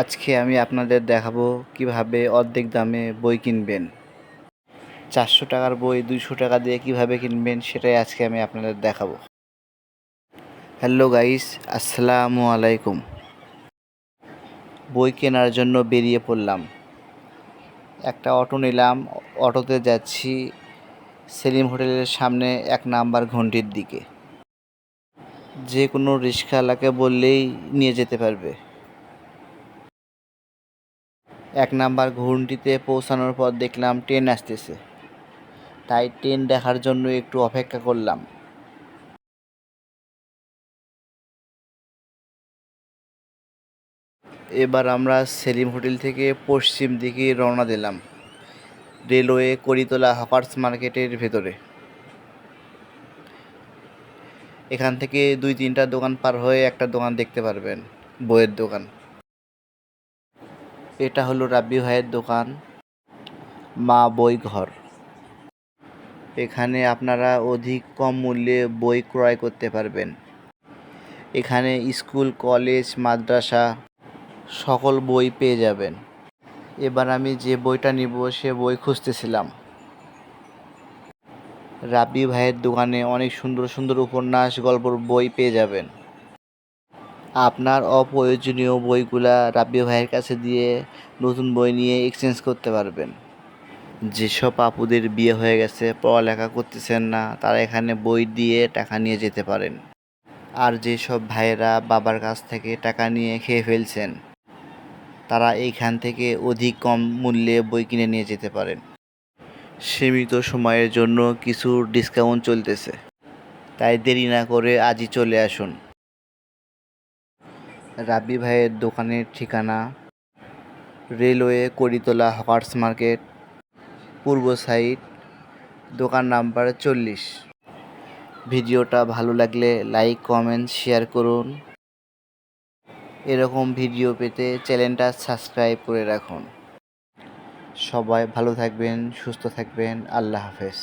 আজকে আমি আপনাদের দেখাবো কীভাবে অর্ধেক দামে বই কিনবেন। চারশো টাকার বই, দুইশো টাকা দিয়ে কীভাবে কিনবেন সেটাই আজকে আমি আপনাদের দেখাবো। হ্যালো গাইস, আসসালামু আলাইকুম। বই কেনার জন্য বেরিয়ে পড়লাম। একটা অটো নিলাম, অটোতে যাচ্ছি সেলিম হোটেলের সামনে এক নাম্বার ঘন্টির দিকে। যে কোনো রিক্সাওয়ালাকে বললেই নিয়ে যেতে পারবে। এক নাম্বার ঘুরটিতে পৌঁছানোর পর দেখলাম ট্রেন আসতেছে। তাই ট্রেন দেখার জন্য একটু অপেক্ষা করলাম। এবার আমরা সেলিম হোটেল থেকে পশ্চিম দিকে রওনা দিলাম, রেলওয়ে করিতলা হকার্স মার্কেটের ভেতরে। এখান থেকে দুই তিনটা দোকান পার হয়ে একটা দোকান দেখতে পারবেন, বইয়ের দোকান। এটা হলো রাব্বি ভাইয়ের দোকান, মা বই ঘর। এখানে আপনারা অধিক কম মূল্যে বই ক্রয় করতে পারবেন। এখানে স্কুল, কলেজ, মাদ্রাসা সকল বই পেয়ে যাবেন। এবার আমি যে বইটা নিব, সে বই খুঁজতেছিলাম। রাব্বি ভাইয়ের দোকানে অনেক সুন্দর সুন্দর উপন্যাস, গল্পর বই পেয়ে যাবেন। আপনার অপ্রয়োজনীয় বইগুলা রাব্বি ভাইয়ের কাছে দিয়ে নতুন বই নিয়ে এক্সচেঞ্জ করতে পারবেন। যেসব আপুদের বিয়ে হয়ে গেছে, পড়ালেখা করতেছেন না, তারা এখানে বই দিয়ে টাকা নিয়ে যেতে পারেন। আর যেসব ভাইয়েরা বাবার কাছ থেকে টাকা নিয়ে খেয়ে ফেলছেন, তারা এইখান থেকে অধিক কম মূল্যে বই কিনে নিয়ে যেতে পারেন। সীমিত সময়ের জন্য কিছু ডিসকাউন্ট চলতেছে। তাই দেরি না করে আজই চলে আসুন। রাব্বি ভাইয়ের দোকানের ঠিকানা, রেলওয়ে করিতলা হকার্স মার্কেট, পূর্ব সাইড, দোকান নাম্বার চল্লিশ। ভিডিওটা ভালো লাগলে লাইক, কমেন্ট, শেয়ার করুন। এরকম ভিডিও পেতে চ্যানেলটা সাবস্ক্রাইব করে রাখুন। সবাই ভালো থাকবেন, সুস্থ থাকবেন। আল্লাহ হাফেজ।